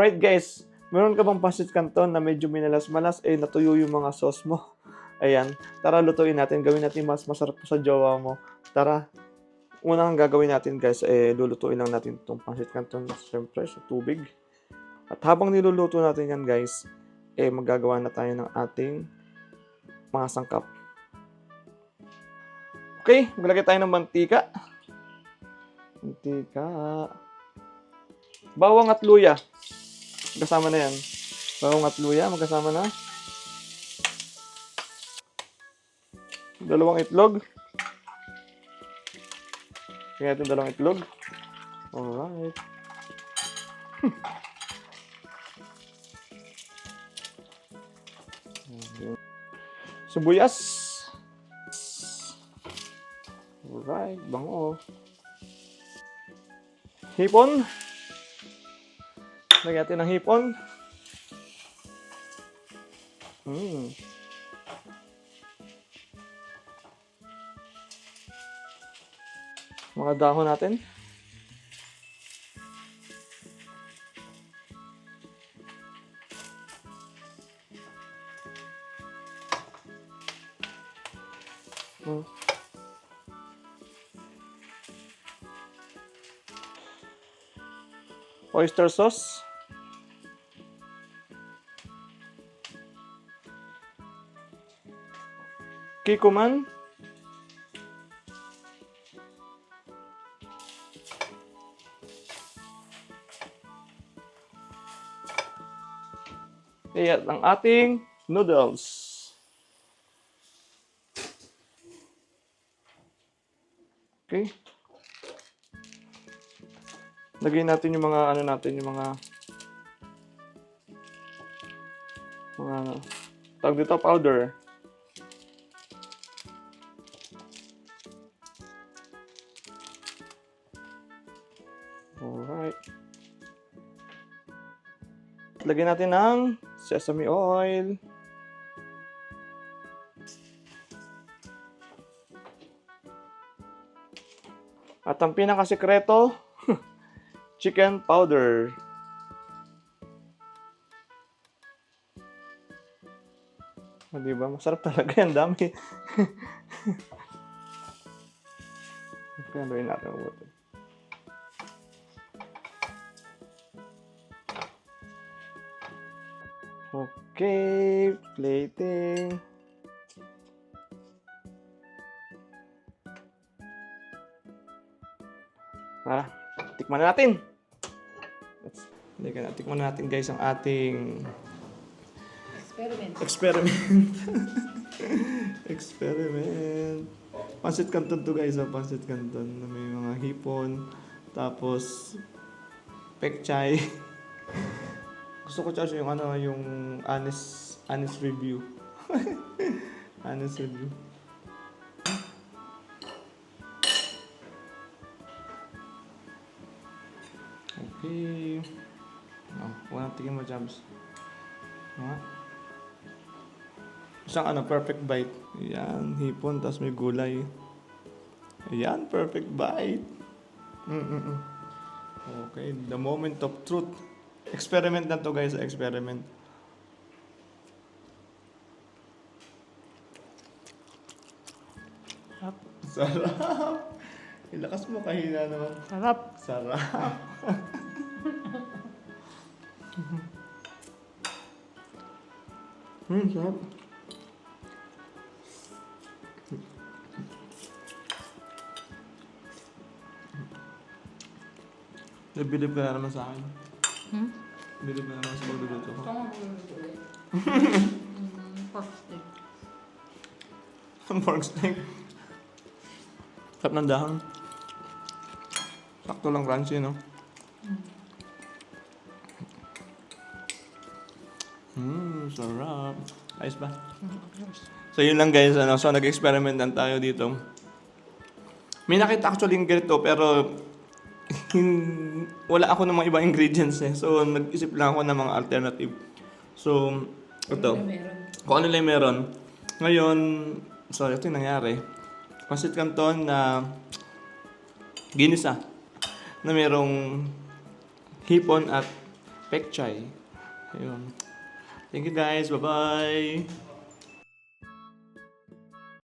Alright guys, meron ka bang pancit canton na medyo minalas-malas, eh natuyo yung mga sauce mo. Ayan, tara lutuin natin, gawin natin mas masarap sa jowa mo. Tara, unang gagawin natin guys, eh lulutuin lang natin itong pancit canton syempre sa tubig. At habang niluluto natin yan guys, eh maggagawa na tayo ng ating mga sangkap. Okay, maglagay tayo ng mantika. Mantika. Bawang at luya. Magkasama na yan. Bawang at luya, magkasama na. Dalawang itlog. Tingnan natin dalawang itlog. Alright. Sibuyas. Alright, bango. Hipon. Lagyan natin ng hipon. Mm. Mga dahon natin. Mm. Oyster sauce. Kikuman. Ayan ang ating noodles. Okay. Lagay natin yung mga ano natin, yung mga mga ano, tawag dito powder. Alright. Lagyan natin ng sesame oil. At ang pinakasekreto, chicken powder. O, diba? Masarap talaga yan. Dami. Kaya natin ang water. Okay, plating. Tara, tikman na natin. Let's, hindi ka na, tikman na natin guys ang ating Experiment. experiment. experiment. Pansit canton to guys, ah, pansit canton na may mga hipon, tapos pekchay. Gusto ko charge yung ano, yung honest honest review. honest review. Okay. Oh, walang tingin mo, Jabs. Ha? Isang ano, perfect bite. Yan, hipon, tapos may gulay. Ayan, perfect bite. Mm-mm-mm. Okay, the moment of truth. Experiment na to guys, experiment. Sarap. Sarap. Ilakas mo kahina naman. Sarap. Sarap. Hmm, sarap. Nabilib ka na naman sa akin. Hmm? Ka na naman sa pagluluto ko. Mm, pork steak. Pork steak. Sarap ng dahon. Sakto lang crunchy, no? Mmm, sarap. Ayos ba? So yun lang guys, ano, so nag-experiment lang tayo dito. May nakita actually yung ganito pero wala ako ng mga ibang ingredients eh. So nag-isip lang ako ng mga alternative. So ito, Ano kung ano lang meron. Ngayon, sorry, ito yung nangyari. Pancit canton na ginisa na merong hipon at pekchay. Ayun. Thank you guys. Bye-bye.